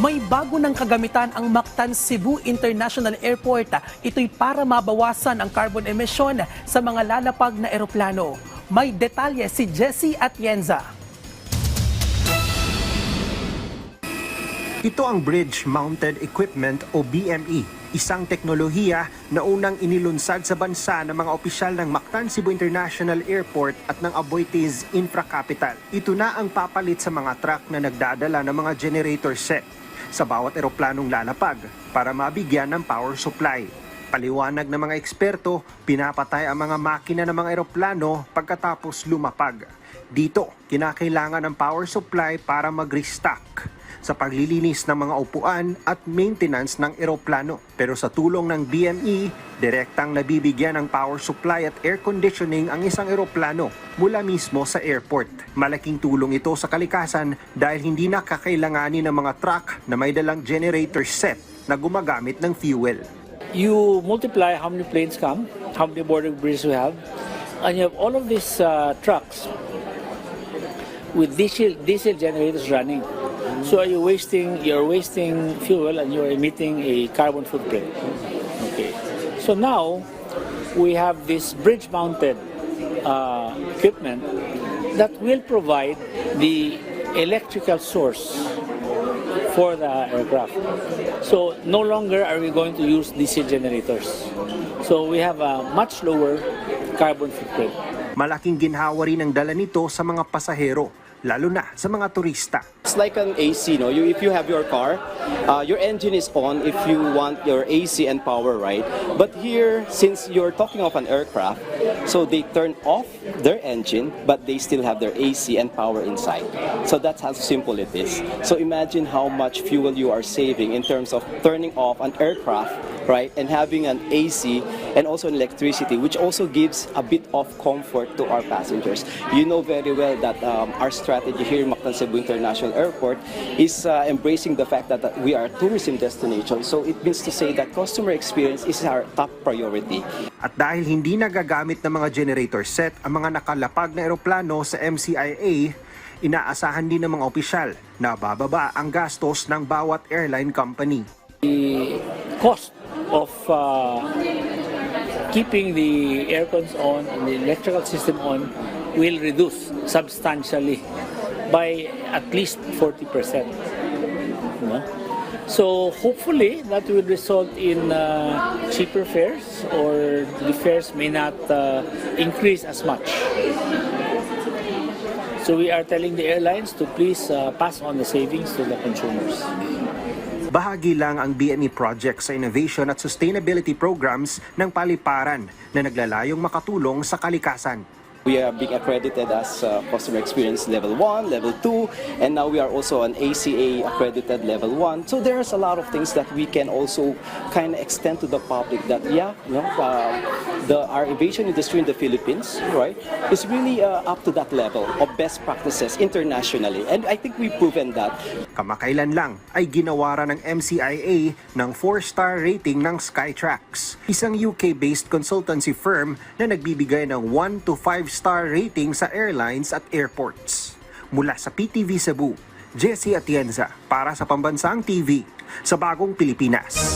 May bago ng kagamitan ang Mactan Cebu International Airport. Ito'y para mabawasan ang carbon emission sa mga lalapag na eroplano. May detalye si Jessie Atienza. Ito ang Bridge Mounted Equipment o BME, isang teknolohiya na unang inilunsad sa bansa ng mga opisyal ng Mactan Cebu International Airport at ng Aboitiz Infra Capital. Ito na ang papalit sa mga truck na nagdadala ng mga generator set sa bawat eroplanong lalapag para mabigyan ng power supply. Paliwanag ng mga eksperto, pinapatay ang mga makina ng mga eroplano pagkatapos lumapag. Dito, kinakailangan ng power supply para mag-restock sa paglilinis ng mga upuan at maintenance ng eroplano. Pero sa tulong ng BME, direktang nabibigyan ng power supply at air conditioning ang isang eroplano mula mismo sa airport. Malaking tulong ito sa kalikasan dahil hindi na kakailanganin ng mga truck na may dalang generator set na gumagamit ng fuel. You multiply how many planes come, how many border bridges we have, and you have all of these uh, trucks with diesel diesel generators running. So are you wasting you're wasting fuel and you're emitting a carbon footprint. Okay. So now we have this bridge mounted uh, equipment that will provide the electrical source for the aircraft. So no longer are we going to use diesel generators. So we have a much lower carbon footprint. Malaking ginhawa rin ang dala nito sa mga pasahero, lalo na sa mga turista. It's like an AC, no? You, if you have your car, uh, your engine is on if you want your AC and power, right? But here, since you're talking of an aircraft, so they turn off their engine, but they still have their AC and power inside. So that's how simple it is. So imagine how much fuel you are saving in terms of turning off an aircraft, right? And having an AC and also an electricity, which also gives a bit of comfort to our passengers. You know very well that um, our strategy here in Mactan Cebu International Airport is uh, embracing the fact that, that we are a tourism destination. So it means to say that customer experience is our top priority. At dahil hindi nagagamit ng mga generator set ang mga nakalapag na eroplano sa MCIA, inaasahan din ng mga opisyal na bababa ang gastos ng bawat airline company. The cost of uh, keeping the air cons on and the electrical system on will reduce substantially by at least 40%. No? So hopefully that will result in uh, cheaper fares or the fares may not uh, increase as much. So we are telling the airlines to please uh, pass on the savings to the consumers. Bahagi lang ang BME project sa innovation at sustainability programs ng paliparan na naglalayong makatulong sa kalikasan. We are being accredited as uh, customer experience level 1, level 2, and now we are also an ACA accredited level 1. So there's a lot of things that we can also kind of extend to the public that, yeah, you know, uh, the, our aviation industry in the Philippines, right, is really uh, up to that level of best practices internationally. And I think we've proven that. Kamakailan lang ay ginawaran ng MCIA ng 4-star rating ng Skytrax, isang UK-based consultancy firm na nagbibigay ng 1 to 5-star rating sa airlines at airports. Mula sa PTV Cebu, Jesse Atienza para sa Pambansang TV sa Bagong Pilipinas.